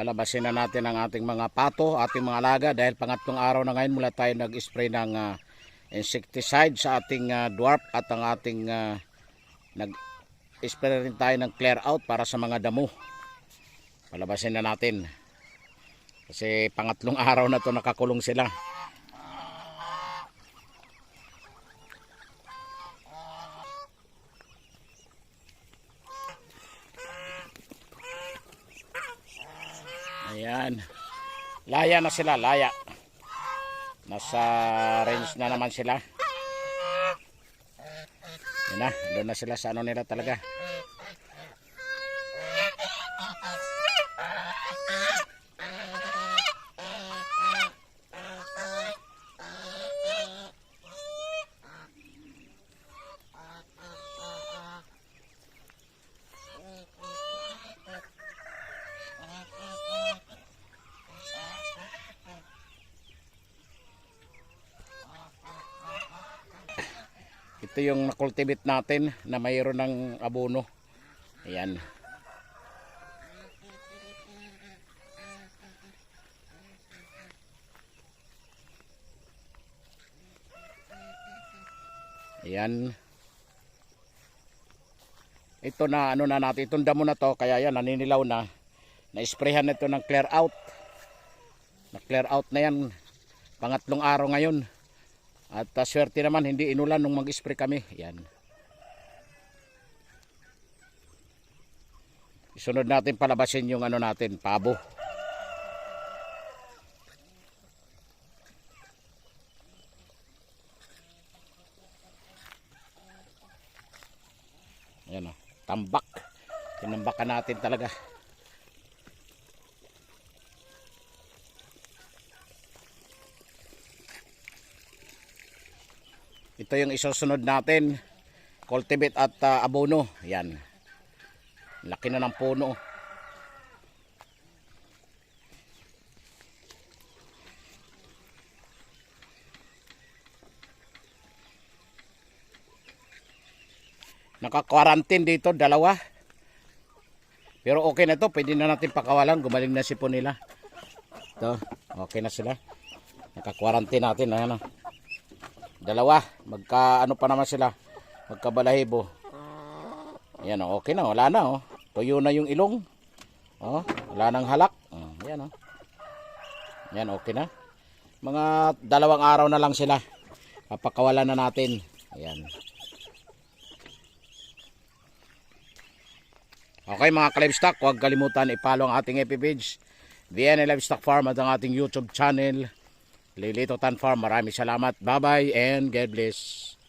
Palabasin na natin ang ating mga pato, ating mga alaga dahil pangatlong araw na ngayon mula tayo nag-spray ng ah, insecticide sa ating ah, dwarf at ang ating ah, nag-spray rin tayo ng clear out para sa mga damo. Palabasin na natin. Kasi pangatlong araw na to nakakulong sila. Ayan. Laya na sila, laya. Nasa range na naman sila. Yan na, doon na sila sa ano nila talaga. Ito yung nakultivate natin na mayroon ng abono. Ayan. Ayan. Ito na ano na natin, itong damo na to, kaya yan naninilaw na. Na-sprayhan na ito ng clear out. Na clear out na yan. Pangatlong araw ngayon. At uh, swerte naman hindi inulan nung mag-spray kami. Yan. Isunod natin palabasin yung ano natin, pabo. Ayan o, tambak. Tinambakan natin talaga. Ito yung isusunod natin. Cultivate at uh, abono. Yan. Laki na ng puno. Naka-quarantine dito, dalawa. Pero okay na to, pwede na natin pakawalan. Gumaling na sipon nila. Ito, okay na sila. Naka-quarantine natin. Ayan o. Dalawa, magka ano pa naman sila, magkabalahibo. Yan oh, okay na, wala na oh. Tuyo na yung ilong. Oh, wala nang halak. Oh, yan oh. Yan okay na. Mga dalawang araw na lang sila. Papakawalan na natin. Ayan. Okay mga ka-livestock, huwag kalimutan i-follow ang ating FB page. VN Livestock Farm at ang ating YouTube channel. Lilito Tan Farm. Maraming salamat. Bye-bye and God bless.